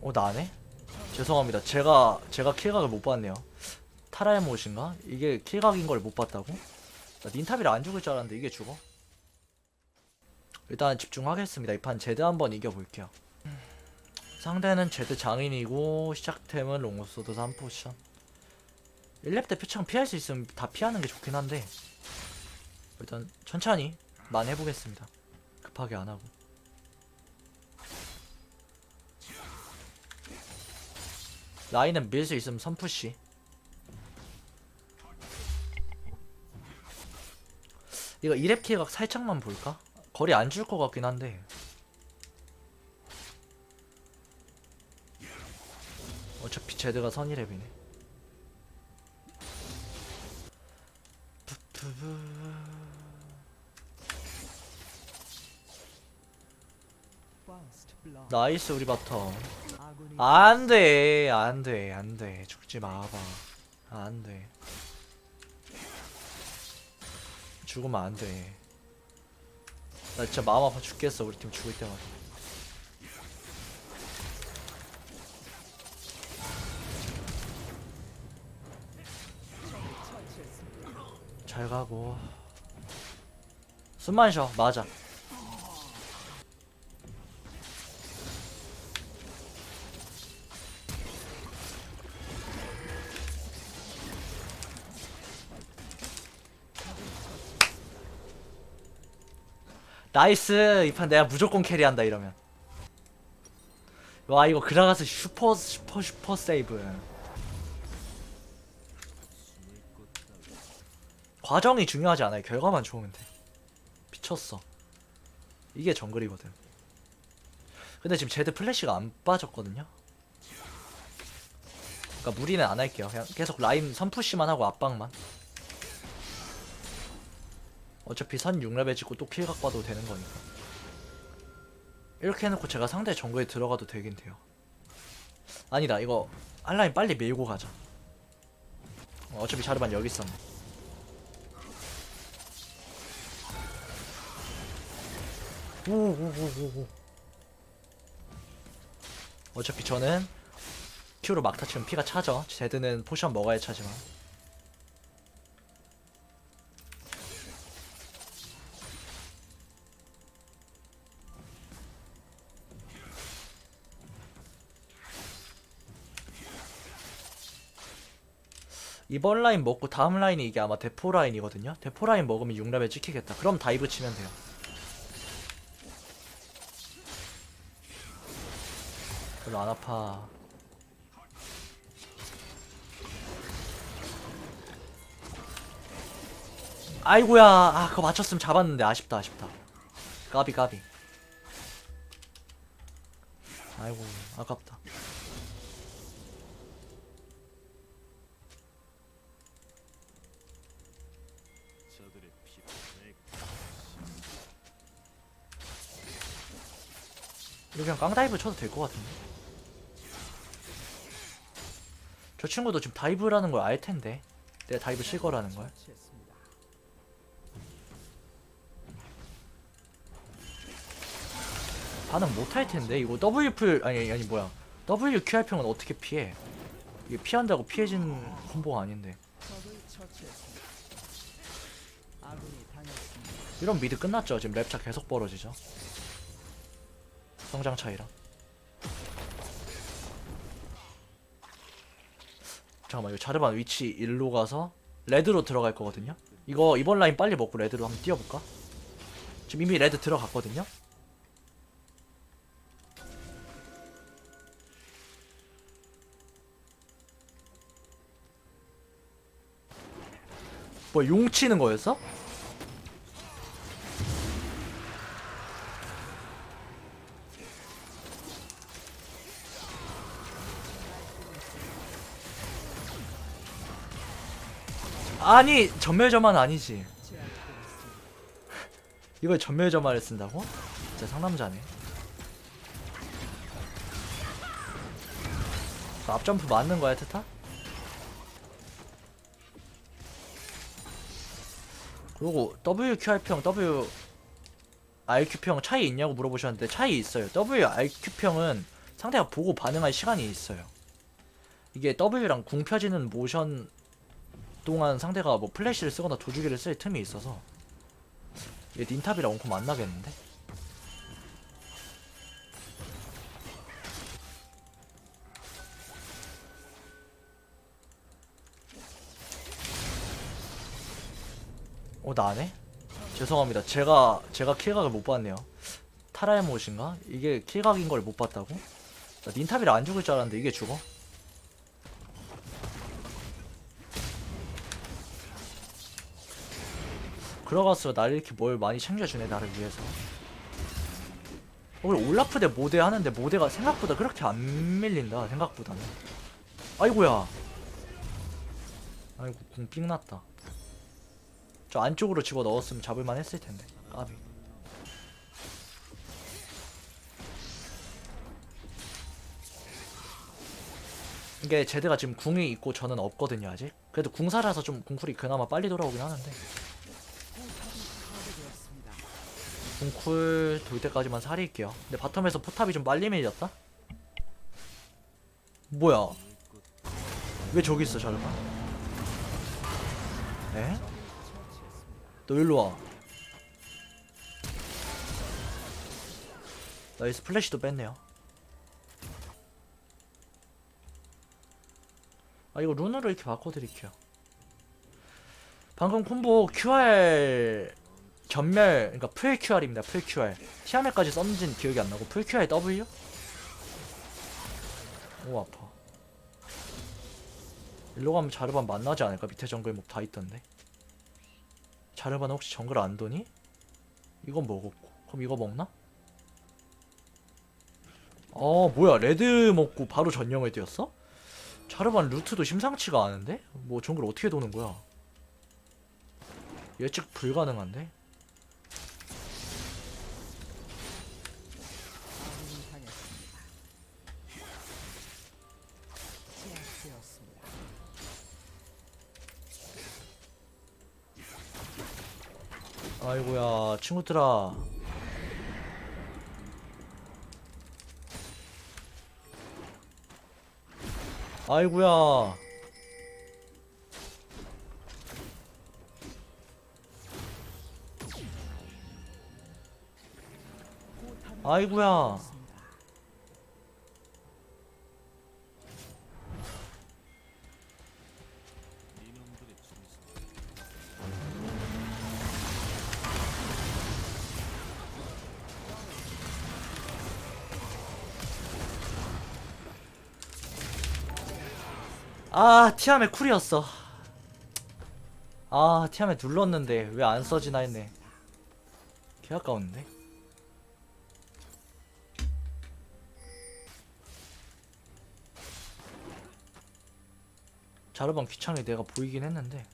어 나네? 죄송합니다. 제가 제가 킬각을 못 봤네요. 타라의 못인가? 이게 킬각인 걸 못 봤다고? 나 닌탑이라 안 죽을 줄 알았는데 이게 죽어? 일단 집중하겠습니다. 이 판 제드 한번 이겨볼게요. 상대는 제드 장인이고 시작템은 롱소드 3포션 1렙 때 표창 피할 수 있으면 다 피하는 게 좋긴 한데 일단 천천히 만 해보겠습니다. 급하게 안 하고 라인은 밀 수 있으면 선푸시. 이거 2렙 킬각 살짝만 볼까? 거리 안 줄 것 같긴 한데. 어차피 제드가 선이랩이네. 나이스 우리 바텀 안돼 안돼 안돼. 죽지 마봐. 안돼. 죽으면 안돼. 나 진짜 마음 아파 죽겠어 우리 팀 죽을 때마다. 잘 가고. 숨만 쉬어 맞아 나이스 이 판 내가 무조건 캐리한다 이러면. 와 이거 그라가스 슈퍼 슈퍼 슈퍼 세이브. 과정이 중요하지 않아요. 결과만 좋으면 돼. 미쳤어. 이게 정글이거든. 근데 지금 제드 플래시가 안 빠졌거든요? 그러니까 무리는 안 할게요. 그냥 계속 라인 선푸시만 하고 압박만 어차피 선 6레벨 찍고 또 킬각 봐도 되는 거니까. 이렇게 해놓고 제가 상대 정글에 들어가도 되긴 돼요. 아니다 이거 한라인 빨리 밀고 가자. 어, 어차피 자르반 여기 있었네. 오오오오오 어차피 저는 Q로 막타 치면 피가 차죠. 제드는 포션 먹어야 차지만 이번 라인 먹고 다음 라인이 이게 아마 대포 라인이거든요. 대포 라인 먹으면 6레벨 찍히겠다. 그럼 다이브 치면 돼요. 별로 안 아파. 아이고야, 아 그거 맞췄으면 잡았는데 아쉽다, 아쉽다. 까비 까비. 아이고 아깝다. 이거 그냥 깡다이브 쳐도 될 것 같은데. 저 친구도 지금 다이브라는 걸 알 텐데. 내가 다이브 칠 거라는 걸. 반응 못 할 텐데. 이거 W 풀 아니 아니 뭐야. W Q 할 평은 어떻게 피해? 이게 피한다고 피해진 콤보가 아닌데. 이런 미드 끝났죠. 지금 랩차 계속 벌어지죠. 성장 차이랑. 잠깐만 이거 자르반 위치 일로 가서 레드로 들어갈 거거든요. 이거 이번 라인 빨리 먹고 레드로 한번 뛰어볼까? 지금 이미 레드 들어갔거든요. 뭐용 치는 거였어? 아니 전멸점만 아니지 이걸 전멸점화를 쓴다고? 진짜 상남자네 그 앞점프 맞는 거야 트타? 그리고 WQR평 W RQ평 차이 있냐고 물어보셨는데 차이 있어요 WRQ평은 상대가 보고 반응할 시간이 있어요. 이게 W랑 궁 펴지는 모션 동안 상대가 뭐 플래시를 쓰거나 도주기를 쓸 틈이 있어서 얘 닌탑이랑 원콤 안 나겠는데? 어 나네? 죄송합니다. 제가 제가 킬각을 못 봤네요. 타라의 못인가? 이게 킬각인 걸 못 봤다고? 나 닌탑이라 안 죽을 줄 알았는데 이게 죽어? 그러갔어 날 이렇게 뭘 많이 챙겨주네 나를 위해서. 어, 우리 올라프 대 모대 하는데 모대가 생각보다 그렇게 안 밀린다 생각보다는. 아이고야. 아이고 궁삥 났다. 저 안쪽으로 집어 넣었으면 잡을만 했을 텐데 까비. 이게 제드가 지금 궁이 있고 저는 없거든요 아직. 그래도 궁사라서 좀 궁쿨이 그나마 빨리 돌아오긴 하는데 궁쿨 돌 때까지만 살릴게요. 근데 바텀에서 포탑이 좀 빨리 밀렸다? 뭐야? 왜 저기 있어 저러봐 에? 너 일로 와. 나이스 플래시도 뺐네요. 아 이거 룬으로 이렇게 바꿔드릴게요. 방금 콤보 QR 전멸 그러니까 풀 QR입니다 풀 QR 시야멜까지 썼는지는 기억이 안 나고 풀 QR W? 오 아파 일로 가면 자르반 만나지 않을까 밑에 정글 목 다 있던데 자르반 혹시 정글 안 도니? 이건 먹었고 그럼 이거 먹나? 어 뭐야 레드 먹고 바로 전령을 뛰었어? 자르반 루트도 심상치가 않은데? 뭐 정글 어떻게 도는 거야? 예측 불가능한데? 아이고야 친구들아. 아이고야. 아이고야 아 티아메 쿨이었어. 아 티아메 눌렀는데 왜 안 써지나 했네. 개 아까웠는데? 자르반 귀찮게 내가 보이긴 했는데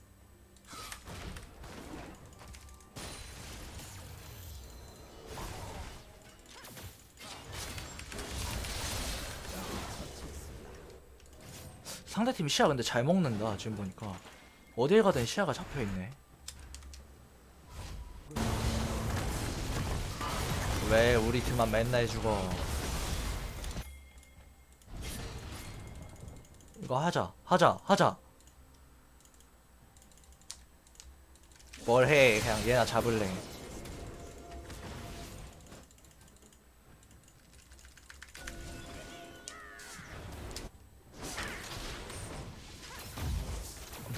상대팀 시야 근데 잘 먹는다 지금 보니까. 어딜 가든 시야가 잡혀있네. 왜 우리 팀만 맨날 죽어? 이거 하자 하자 하자. 뭘 해? 그냥 얘나 잡을래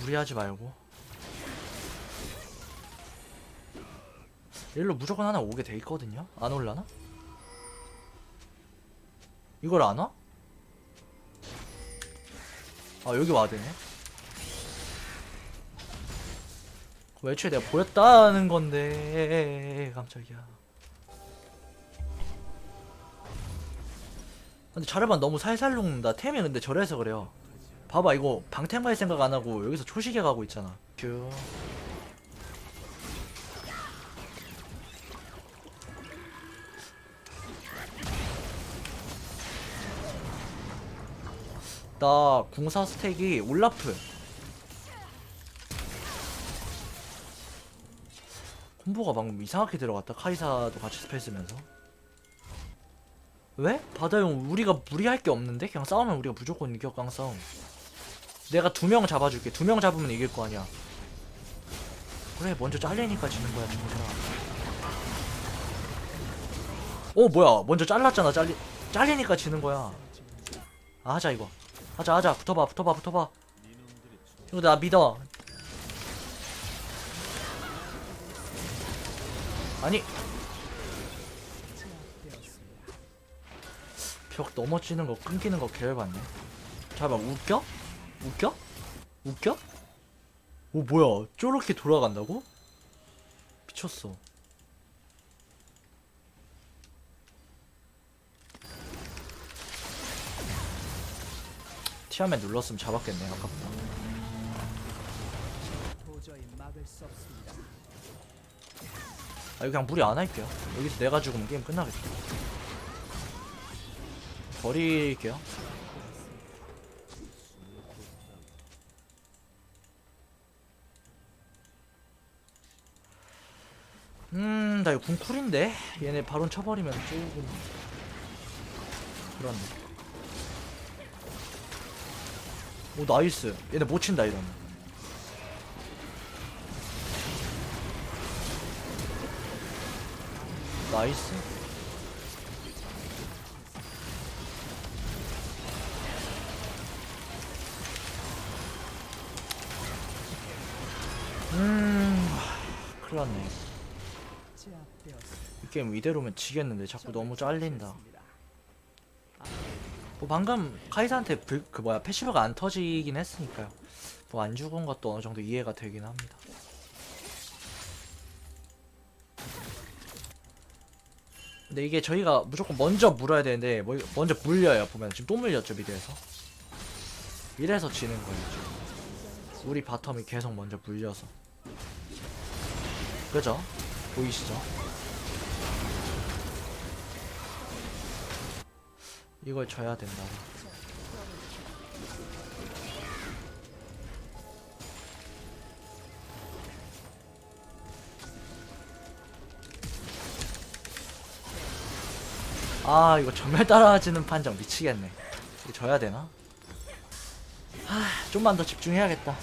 무리하지 말고. 일로 무조건 하나 오게 돼 있거든요? 안 올라나? 이걸 안 와? 아 여기 와드네. 그 애초에 내가 보였다는 건데. 깜짝이야. 근데 자르반 너무 살살 녹는다. 템이 근데 저래서 그래요 봐봐 이거 방템 갈 생각 안 하고 여기서 초시계 가고 있잖아. 큐. 나 궁사 스택이 올라프. 콤보가 방금 이상하게 들어갔다 카이사도 같이 스펠 쓰면서. 왜? 바다용 우리가 무리할 게 없는데? 그냥 싸우면 우리가 무조건 이겨 깡 싸움 내가 두 명 잡아줄게. 두 명 잡으면 이길 거 아니야. 그래 먼저 잘리니까 지는 거야 친구들아 어 뭐야. 먼저 잘랐잖아. 잘리 잘리니까 지는 거야. 아, 하자 이거. 하자 하자. 붙어봐 붙어봐 붙어봐. 이거 나 믿어. 아니. 벽 넘어지는 거 끊기는 거 개열받네. 잠깐만 웃겨? 웃겨? 웃겨? 오 뭐야 저렇게 돌아간다고? 미쳤어 티아맨 눌렀으면 잡았겠네 아깝다. 아 이거 그냥 무리 안 할게요 여기서 내가 죽으면 게임 끝나겠다 버릴게요 음 나 이거 궁쿨인데? 얘네 바론 쳐버리면 조금 그렇네. 오 나이스. 얘네 못 친다 이러면. 나이스. 음 큰일 났네 게임 이대로면 지겠는데 자꾸 너무 잘린다. 뭐 방금 카이사한테 불, 그 뭐야 패시브가 안 터지긴 했으니까요. 뭐 안 죽은 것도 어느 정도 이해가 되긴 합니다. 근데 이게 저희가 무조건 먼저 물어야 되는데 뭐 먼저 물려요 보면. 지금 또 물렸죠 미드에서. 이래서 지는 거예요 우리 바텀이 계속 먼저 물려서. 그죠? 보이시죠? 이걸 져야 된다 아 이거 전멸 따라지는 판정 미치겠네. 이거 져야 되나? 하 좀만 더 집중해야겠다.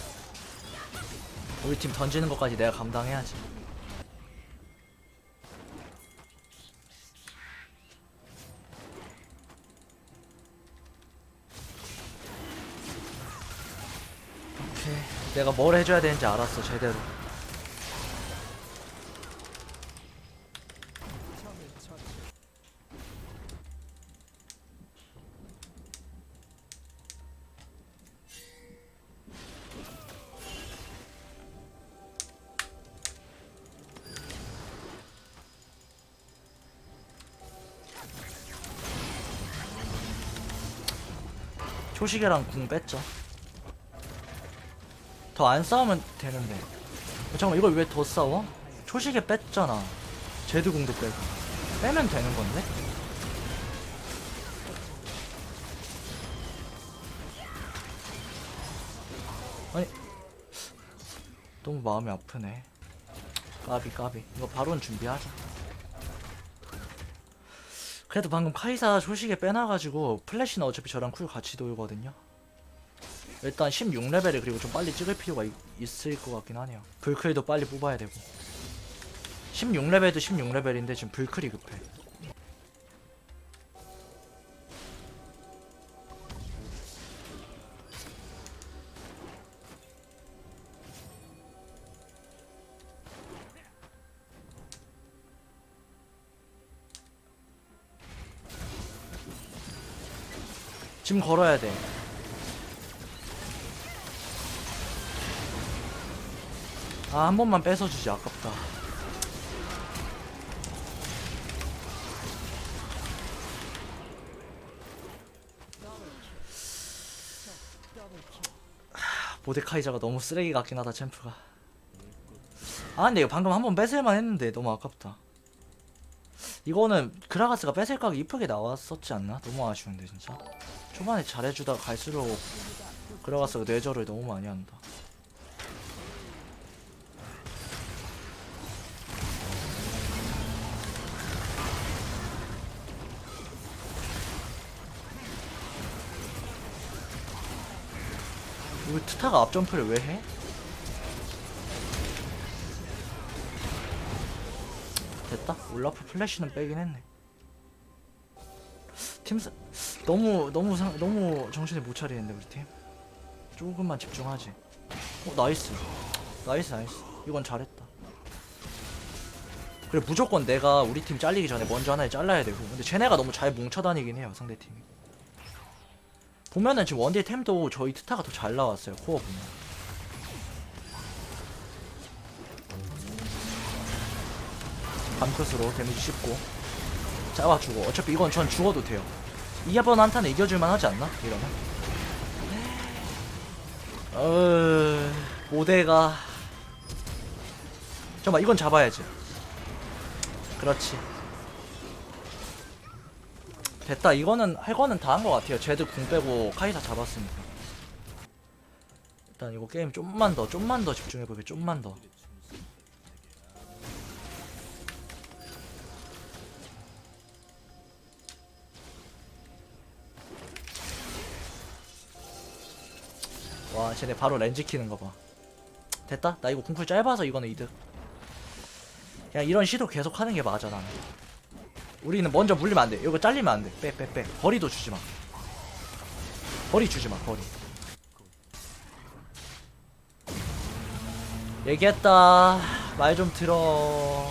우리 팀 던지는 것까지 내가 감당해야지 내가 뭘 해줘야 되는지 알았어 제대로. 초시계랑 궁 뺐죠 더 안 싸우면 되는데. 어, 잠깐만 이걸 왜 더 싸워? 초시계 뺐잖아. 제드 궁도 빼고. 빼면 되는 건데? 아니 너무 마음이 아프네. 까비 까비. 이거 바론 준비하자. 그래도 방금 카이사 초식에 빼놔가지고 플래시는 어차피 저랑 쿨 같이 돌거든요 일단 16레벨을 그리고 좀 빨리 찍을 필요가 있, 있을 것 같긴 하네요. 불클도 빨리 뽑아야 되고. 16레벨도 16레벨인데 지금 불클이 급해. 지금 걸어야 돼. 아, 한 번만 뺏어주지, 아깝다. 하, 모데카이저가 너무 쓰레기 같긴 하다, 챔프가. 아, 근데 이거 방금 한 번 뺏을만 했는데 너무 아깝다. 이거는 그라가스가 뺏을 각이 이쁘게 나왔었지 않나? 너무 아쉬운데, 진짜. 초반에 잘해주다가 갈수록 그라가스가 뇌절을 너무 많이 한다. 이거 트타가 앞점프를 왜 해? 됐다. 올라프 플래시는 빼긴 했네. 팀 사... 너무 너무 상... 너무 정신을 못 차리는데 우리 팀. 조금만 집중하지. 어 나이스. 나이스 나이스. 이건 잘했다. 그래 무조건 내가 우리 팀 잘리기 전에 먼저 하나를 잘라야 되고 근데 쟤네가 너무 잘 뭉쳐다니긴 해요 상대 팀이. 보면은 지금 원딜 템도 저희 트타가 더 잘 나왔어요 코어 보면. 밤컷으로 데미지 씹고 짜와주고 어차피 이건 전 죽어도 돼요 이번 한타는 이겨줄만 하지 않나? 이러면 어... 모대가 잠깐만 이건 잡아야지 그렇지 됐다. 이거는 할 거는 다 한 것 같아요. 제드 궁 빼고 카이사 잡았으니까. 일단 이거 게임 좀만 더 좀만 더 집중해볼게. 좀만 더. 와 쟤네 바로 렌즈 키는 거 봐. 됐다? 나 이거 궁풀 짧아서 이거는 이득. 그냥 이런 시도 계속 하는 게 맞아 나는 우리는 먼저 물리면 안돼 이거 잘리면 안돼 빼 빼빼 거리도 주지마 거리 주지마 거리 얘기했다 말 좀 들어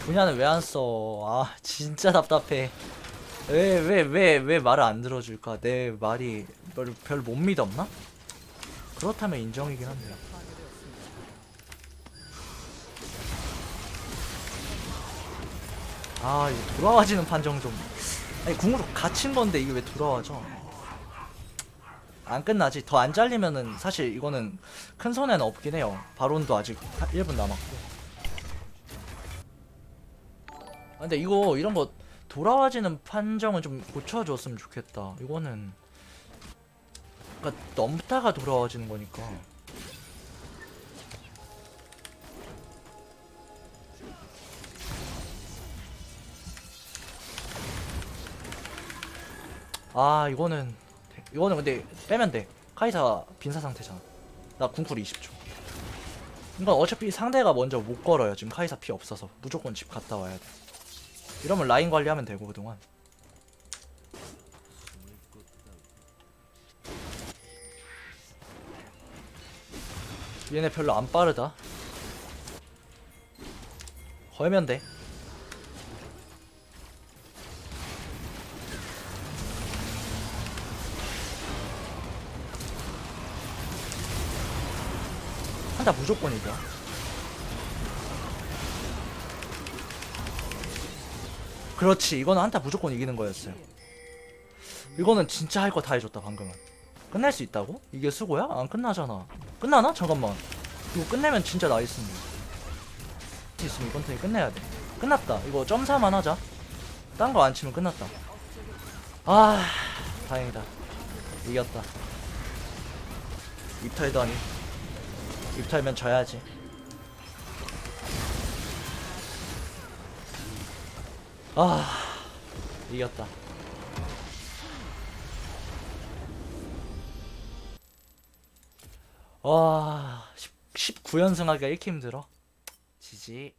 분야는 왜 안 써? 아 진짜 답답해 왜 왜 왜 왜 말을 안 들어줄까? 내 말이 별못 믿었나? 그렇다면 인정이긴 한데. 아 이거 돌아와지는 판정 좀. 아니 궁으로 갇힌 건데 이게 왜 돌아와져? 안 끝나지. 더 안 잘리면은 사실 이거는 큰 손해는 없긴 해요. 바론도 아직 1분 남았고. 아, 근데 이거 이런 거 돌아와지는 판정은 좀 고쳐줬으면 좋겠다. 이거는 그러니까 넘다가 돌아와지는 거니까. 아 이거는 이거는 근데 빼면 돼. 카이사 빈사 상태잖아. 나 궁쿨 20초. 이건 어차피 상대가 먼저 못 걸어요. 지금 카이사 피 없어서 무조건 집 갔다 와야 돼. 이러면 라인 관리하면 되고 그동안 얘네 별로 안 빠르다 걸면 돼 한타 무조건 이겨. 그렇지 이거는 한타 무조건 이기는 거였어요. 이거는 진짜 할 거 다 해줬다 방금은. 끝낼 수 있다고? 이게 수고야? 안 끝나잖아. 끝나나? 잠깐만. 이거 끝내면 진짜 나이스인데. 있으면 이번 턴에 끝내야 돼. 끝났다. 이거 점사만 하자. 딴 거 안 치면 끝났다. 아 다행이다. 이겼다. 입탈도 아니 입탈면 져야지. 아 이겼다. 와 19연승하기가 이렇게 힘들어? 지지